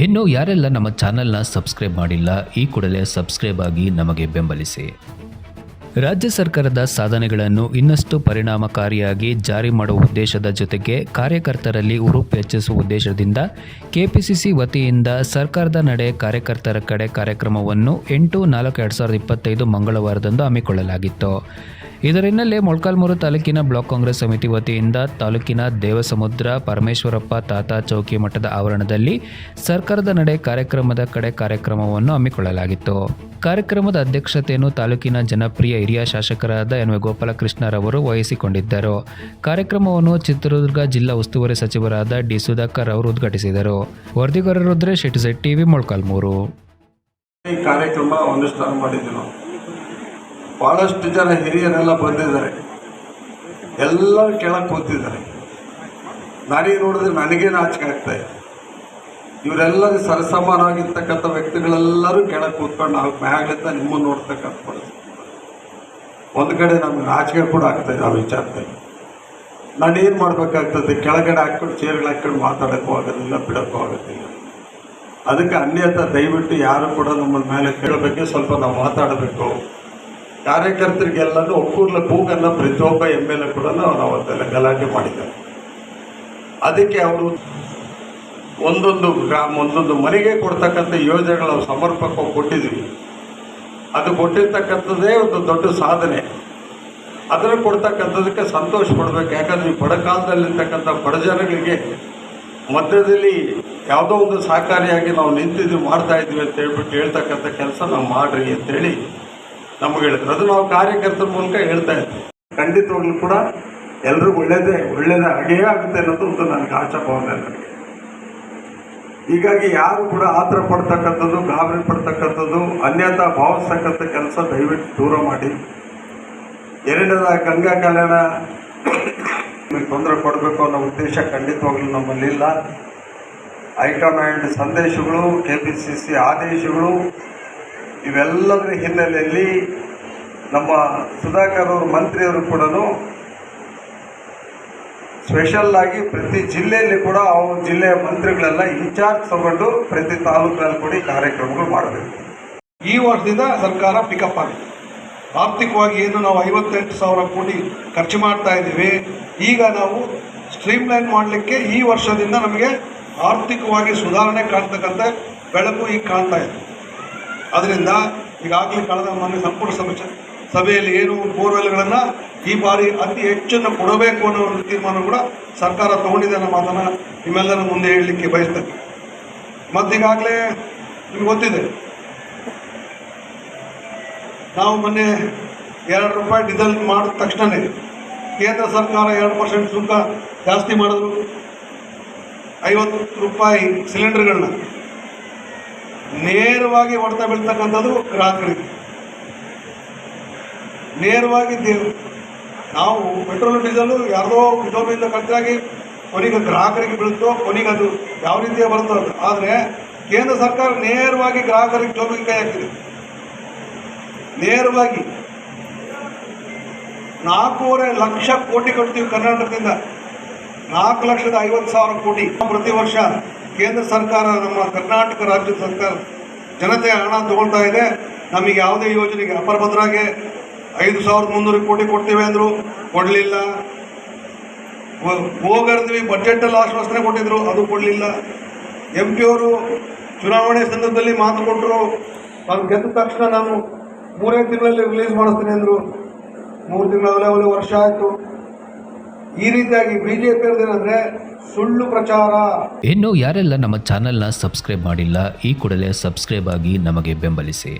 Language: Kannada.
ಇನ್ನು ಯಾರೆಲ್ಲ ನಮ್ಮ ಚಾನೆಲ್ನ ಸಬ್ಸ್ಕ್ರೈಬ್ ಮಾಡಿಲ್ಲ, ಈ ಕೂಡಲೇ ಸಬ್ಸ್ಕ್ರೈಬ್ ಆಗಿ ನಮಗೆ ಬೆಂಬಲಿಸಿ. ರಾಜ್ಯ ಸರ್ಕಾರದ ಸಾಧನೆಗಳನ್ನು ಇನ್ನಷ್ಟು ಪರಿಣಾಮಕಾರಿಯಾಗಿ ಜಾರಿ ಮಾಡುವ ಉದ್ದೇಶದ ಜೊತೆಗೆ ಕಾರ್ಯಕರ್ತರಲ್ಲಿ ಉರುಪು ಹೆಚ್ಚಿಸುವ ಉದ್ದೇಶದಿಂದ ಕೆಪಿಸಿಸಿ ವತಿಯಿಂದ ಸರ್ಕಾರದ ನಡೆ ಕಾರ್ಯಕರ್ತರ ಕಡೆ ಕಾರ್ಯಕ್ರಮವನ್ನು ಎಂಟು ನಾಲ್ಕು ಎರಡು ಸಾವಿರದ ಇಪ್ಪತ್ತೈದು ಮಂಗಳವಾರದಂದು ಹಮ್ಮಿಕೊಳ್ಳಲಾಗಿತ್ತು. ಇದರಿನ್ನಲ್ಲೇ ಮೊಳಕಾಲ್ಮೂರು ತಾಲೂಕಿನ ಬ್ಲಾಕ್ ಕಾಂಗ್ರೆಸ್ ಸಮಿತಿ ವತಿಯಿಂದ ತಾಲೂಕಿನ ದೇವಸಮುದ್ರ, ಪರಮೇಶ್ವರಪ್ಪ, ತಾತ ಚೌಕಿ ಮಠದ ಆವರಣದಲ್ಲಿ ಸರ್ಕಾರದ ನಡೆ ಕಾರ್ಯಕ್ರಮದ ಕಡೆ ಕಾರ್ಯಕ್ರಮವನ್ನು ಹಮ್ಮಿಕೊಳ್ಳಲಾಗಿತ್ತು. ಕಾರ್ಯಕ್ರಮದ ಅಧ್ಯಕ್ಷತೆಯನ್ನು ತಾಲೂಕಿನ ಜನಪ್ರಿಯ ಹಿರಿಯ ಶಾಸಕರಾದ ಎನ್ ವಿ ಗೋಪಾಲಕೃಷ್ಣರವರು ವಹಿಸಿಕೊಂಡಿದ್ದರು. ಕಾರ್ಯಕ್ರಮವನ್ನು ಚಿತ್ರದುರ್ಗ ಜಿಲ್ಲಾ ಉಸ್ತುವಾರಿ ಸಚಿವರಾದ ಡಿ ಸುಧಾಕರ್ ಅವರು ಉದ್ಘಾಟಿಸಿದರು. ವರದಿಗಾರರು ರುದ್ರೇಶ್ ಟಿವಿ, ಮೊಳಕಾಲ್ಮೂರು. ಕಾರ್ಯಕ್ರಮ ಭಾಳಷ್ಟು ಜನ ಹಿರಿಯರೆಲ್ಲ ಬಂದಿದ್ದಾರೆ. ಎಲ್ಲರೂ ಕೆಳಗೆ ಕೂತಿದ್ದಾರೆ. ನನಗೆ ನೋಡಿದ್ರೆ ನನಗೇ ನಾಚಿಕೆ ಆಗ್ತಾ ಇದೆ. ಇವರೆಲ್ಲರೂ ಸರಸಮಾನವಾಗಿರ್ತಕ್ಕಂಥ ವ್ಯಕ್ತಿಗಳೆಲ್ಲರೂ ಕೆಳಗೆ ಕೂತ್ಕೊಂಡು ನಾವು ಮ್ಯಾಗ್ಲಿಂದ ನಿಮ್ಮನ್ನು ನೋಡ್ತಕ್ಕಂಥ ಪರಿಸ್ಥಿತಿ. ಒಂದು ಕಡೆ ನಮ್ಗೆ ನಾಚಿಕೆ ಕೂಡ ಆಗ್ತಾ ಇದೆ ಆ ವಿಚಾರದಲ್ಲಿ. ನಾನು ಏನು ಮಾಡಬೇಕಾಗ್ತದೆ? ಕೆಳಗಡೆ ಹಾಕ್ಕೊಂಡು, ಚೇರ್ಗಳು ಹಾಕ್ಕೊಂಡು ಮಾತಾಡೋಕ್ಕೂ ಆಗೋದಿಲ್ಲ, ಬಿಡೋಕ್ಕೂ ಆಗೋದಿಲ್ಲ. ಅದಕ್ಕೆ ಅನ್ಯತ ದಯವಿಟ್ಟು ಯಾರು ಕೂಡ ನಮ್ಮ ಮೇಲೆ ಕೇಳಬೇಕೆ, ಸ್ವಲ್ಪ ನಾವು ಮಾತಾಡಬೇಕು. ಕಾರ್ಯಕರ್ತರಿಗೆಲ್ಲನೂ ಒಕ್ಕೂರ್ಲ ಕೂಗನ್ನು ಪ್ರತಿಯೊಬ್ಬ ಎಂ ಎಲ್ ಎ ಕೂಡ ಅವತ್ತೆಲ್ಲ ಗಲಾಟೆ ಮಾಡಿದ್ದಾರೆ ಅದಕ್ಕೆ ಅವರು ಒಂದೊಂದು ಗ್ರಾಮ, ಒಂದೊಂದು ಮನೆಗೆ ಕೊಡ್ತಕ್ಕಂಥ ಯೋಜನೆಗಳು ಸಮರ್ಪಕವಾಗಿ ಕೊಟ್ಟಿದ್ವಿ ಅದು ಕೊಟ್ಟಿರ್ತಕ್ಕಂಥದ್ದೇ ಒಂದು ದೊಡ್ಡ ಸಾಧನೆ. ಅದನ್ನು ಕೊಡ್ತಕ್ಕಂಥದಕ್ಕೆ ಸಂತೋಷ ಪಡ್ಬೇಕು. ಯಾಕಂದರೆ ಈ ಬಡಕಾಲದಲ್ಲಿರ್ತಕ್ಕಂಥ ಬಡ ಜನಗಳಿಗೆ ಮಧ್ಯದಲ್ಲಿ ಯಾವುದೋ ಒಂದು ಸಹಕಾರಿಯಾಗಿ ನಾವು ನಿಂತಿದ್ವಿ ಮಾಡ್ತಾ ಇದ್ವಿ ಅಂತ ಹೇಳ್ಬಿಟ್ಟು ಹೇಳ್ತಕ್ಕಂಥ ಕೆಲಸ ನಾವು ಮಾಡ್ರಿ ಅಂತೇಳಿ ನಮಗೆ ಹೇಳ್ತಾರೆ. ಅದು ನಾವು ಕಾರ್ಯಕರ್ತರ ಮೂಲಕ ಹೇಳ್ತಾ ಇದ್ದೀವಿ ಖಂಡಿತವಾಗ್ಲೂ ಕೂಡ ಎಲ್ರಿಗೂ ಒಳ್ಳೇದೇ ಒಳ್ಳೇದೇ ಹಾಗೇ ಆಗುತ್ತೆ ಅನ್ನೋದು ಒಂದು ನನಗೆ ಆಶಾಭಾವನೆ ನನಗೆ ಹೀಗಾಗಿ ಯಾರು ಕೂಡ ಆತರ ಪಡ್ತಕ್ಕಂಥದ್ದು, ಗಾಬರಿ ಪಡ್ತಕ್ಕಂಥದ್ದು, ಅನ್ಯತಾ ಭಾವಿಸ್ತಕ್ಕಂಥ ಕೆಲಸ ದಯವಿಟ್ಟು ದೂರ ಮಾಡಿ. ಎರಡನೇದ ಗಂಗಾ ಕಲ್ಯಾಣ ತೊಂದರೆ ಕೊಡಬೇಕು ಅನ್ನೋ ಉದ್ದೇಶ ಖಂಡಿತವಾಗ್ಲೂ ನಮ್ಮಲ್ಲಿಲ್ಲ. ಹೈಕಮಾಂಡ್ ಸಂದೇಶಗಳು ಕೆ ಪಿ ಸಿ ಸಿ ಆದೇಶಗಳು ಇವೆಲ್ಲದರ ಹಿನ್ನೆಲೆಯಲ್ಲಿ ನಮ್ಮ ಸುಧಾಕರ್ ಅವರು, ಮಂತ್ರಿಯವರು ಕೂಡ ಸ್ಪೆಷಲ್ ಆಗಿ ಪ್ರತಿ ಜಿಲ್ಲೆಯಲ್ಲಿ ಕೂಡ ಅವ್ರ ಜಿಲ್ಲೆಯ ಮಂತ್ರಿಗಳೆಲ್ಲ ಇನ್ಚಾರ್ಜ್ ತಗೊಂಡು ಪ್ರತಿ ತಾಲೂಕಿನಲ್ಲಿ ಕೂಡ ಕಾರ್ಯಕ್ರಮಗಳು ಮಾಡಬೇಕು. ಈ ವರ್ಷದಿಂದ ಸರ್ಕಾರ ಪಿಕಪ್ ಆಗಿದೆ ಆರ್ಥಿಕವಾಗಿ ಏನು ನಾವು ಐವತ್ತೆಂಟು ಸಾವಿರ ಕೋಟಿ ಖರ್ಚು ಮಾಡ್ತಾ ಇದ್ದೀವಿ, ಈಗ ನಾವು ಸ್ಟ್ರೀಮ್ಲೈನ್ ಮಾಡಲಿಕ್ಕೆ ಈ ವರ್ಷದಿಂದ ನಮಗೆ ಆರ್ಥಿಕವಾಗಿ ಸುಧಾರಣೆ ಕಾಣ್ತಕ್ಕಂಥ ಬೆಳಕು ಈಗ ಕಾಣ್ತಾ ಇದೆ. ಅದರಿಂದ ಈಗಾಗಲೇ ಕಳೆದ ಮೊನ್ನೆ ಸಂಪುಟ ಸಭೆ ಸಭೆಯಲ್ಲಿ ಏನು ಬೋರ್ವೆಲ್ಗಳನ್ನು ಈ ಬಾರಿ ಅತಿ ಹೆಚ್ಚನ್ನು ಕೊಡಬೇಕು ಅನ್ನೋ ಒಂದು ತೀರ್ಮಾನ ಕೂಡ ಸರ್ಕಾರ ತಗೊಂಡಿದೆ ಅನ್ನೋ ಮಾತನ್ನು ನಿಮ್ಮೆಲ್ಲರ ಮುಂದೆ ಹೇಳಲಿಕ್ಕೆ ಬಯಸ್ತೇನೆ. ಮತ್ತೀಗಾಗಲೇ ನಿಮ್ಗೆ ಗೊತ್ತಿದೆ. ನಾವು ಮೊನ್ನೆ ಎರಡು ರೂಪಾಯಿ ಡೀಸೆಲ್ ಮಾಡಿದ ತಕ್ಷಣವೇ ಕೇಂದ್ರ ಸರ್ಕಾರ ಎರಡು ಪರ್ಸೆಂಟ್ ಸುಂಕ ಜಾಸ್ತಿ ಮಾಡಿದ್ರು. ಐವತ್ತು ರೂಪಾಯಿ ಸಿಲಿಂಡರ್ಗಳನ್ನ. ನೇರವಾಗಿ ಹೊಡೆತ ಬೀಳ್ತಕ್ಕಂಥದ್ದು ಗ್ರಾಹಕರಿಗೆ ನೇರವಾಗಿ ನಾವು ಪೆಟ್ರೋಲ್ ಡೀಸೆಲು ಯಾರ್ದೋ ಜೋಬಿಂದ ಖರ್ಚಾಗಿ ಕೊನೆಗೆ ಗ್ರಾಹಕರಿಗೆ ಬೀಳುತ್ತೋ ಕೊನೆಗೆ ಅದು ಯಾವ ರೀತಿಯ ಬರುತ್ತೋ ಅದು. ಆದರೆ ಕೇಂದ್ರ ಸರ್ಕಾರ ನೇರವಾಗಿ ಗ್ರಾಹಕರಿಗೆ ಜೋಬಿಗೆ ಕೈ ಹಾಕಿದೆ. ನೇರವಾಗಿ. ನಾಲ್ಕೂವರೆ ಲಕ್ಷ ಕೋಟಿ ಕಟ್ತೀವಿ ಕರ್ನಾಟಕದಿಂದ. ನಾಲ್ಕು ಲಕ್ಷದ ಐವತ್ತು ಸಾವಿರ ಕೋಟಿ ಪ್ರತಿ ವರ್ಷ. ಕೇಂದ್ರ ಸರ್ಕಾರ, ನಮ್ಮ ಕರ್ನಾಟಕ ರಾಜ್ಯ ಸರ್ಕಾರ ಜನತೆ ಹಣ ತಗೊಳ್ತಾ ಇದೆ. ನಮಗೆ ಯಾವುದೇ ಯೋಜನೆಗೆ ಅಪರ ಭದ್ರಾಗೆ ಐದು ಸಾವಿರದ ಮುನ್ನೂರು ಕೋಟಿ ಕೊಡ್ತೀವಿ ಅಂದರು, ಕೊಡಲಿಲ್ಲ. ಹೋಗರ್ದ್ವಿ ಬಜೆಟಲ್ಲಿ ಆಶ್ವಾಸನೆ ಕೊಟ್ಟಿದ್ರು, ಅದು ಕೊಡಲಿಲ್ಲ. ಎಂ ಪಿ ಅವರು ಚುನಾವಣೆ ಸಂದರ್ಭದಲ್ಲಿ ಮಾತು ಕೊಟ್ಟರು, ಅದು ಗೆದ್ದ ತಕ್ಷಣ ನಾನು ಮೂರೇ ತಿಂಗಳಲ್ಲಿ ರಿಲೀಸ್ ಮಾಡಿಸ್ತೀನಿ ಅಂದರು. ಮೂರು ತಿಂಗಳಲ್ಲೇ ಒಳ್ಳೆ ವರ್ಷ ಆಯಿತು. ಈ ರೀತಿಯಾಗಿ ಬಿಜೆಪಿ ಏನಂದರೆ ಸುಳ್ಳು ಪ್ರಚಾರ. ಇನ್ನು ಯಾರೆಲ್ಲ ನಮ್ಮ ಚಾನೆಲ್ನ ಸಬ್ಸ್ಕ್ರೈಬ್ ಮಾಡಿಲ್ಲ, ಈ ಕೂಡಲೇ ಸಬ್ಸ್ಕ್ರೈಬ್ ಆಗಿ ನಮಗೆ ಬೆಂಬಲಿಸಿ.